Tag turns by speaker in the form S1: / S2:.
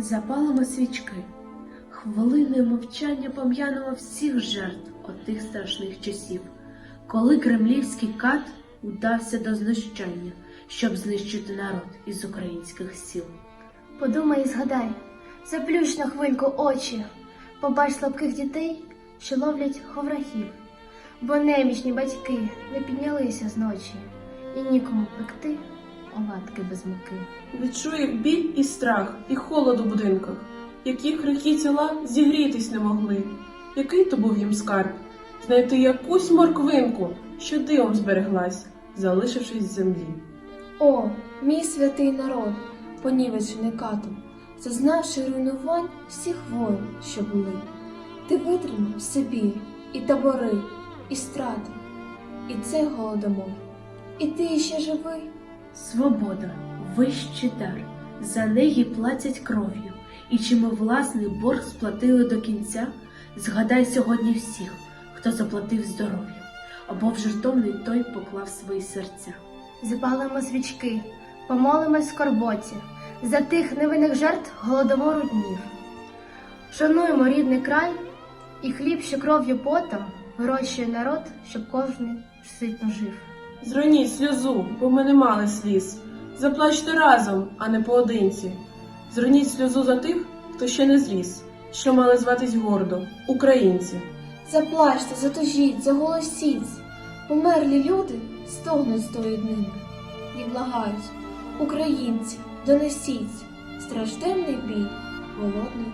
S1: Запалимо свічки. Хвилиною мовчання пом'янемо всіх жертв отих страшних часів, коли кремлівський кат удався до знущання, щоб знищити народ із українських сіл.
S2: Подумай і згадай, заплющ на хвильку очі, побач слабких дітей, що ловлять ховрахів, бо немічні батьки не піднялися з ночі, і нікому пекти оладки без муки.
S3: Відчує біль і страх, і холод у будинках, які хрихі тіла зігрітись не могли. Який то був їм скарб? Знайти якусь морквинку, що дивом збереглась, залишившись з землі.
S4: О, мій святий народ, понівечений катом, зазнавши руйнувань всіх воїн, що були. Ти витримав собі і табори, і страти, і цей голодомор. І ти ще живий.
S1: Свобода, вищий дар, за неї платять кров'ю, і чи ми власний борг сплатили до кінця, згадай сьогодні всіх, хто заплатив здоров'ям, або в жертовний той поклав свої серця.
S2: Запалимо свічки, помолимось скорботі за тих невинних жертв голодомору днів. Шануємо рідний край і хліб, що кров'ю потом вирощує народ, щоб кожен ситно жив.
S3: Зроніть сльозу, бо ми не мали сліз. Заплачте разом, а не поодинці. Зроніть сльозу за тих, хто ще не зріс, що мали зватись гордо, українці.
S4: Заплачте, затужіть, заголосіть. Померлі люди стогнуть з тої і благають, українці, донесіть стражденний біль голодної.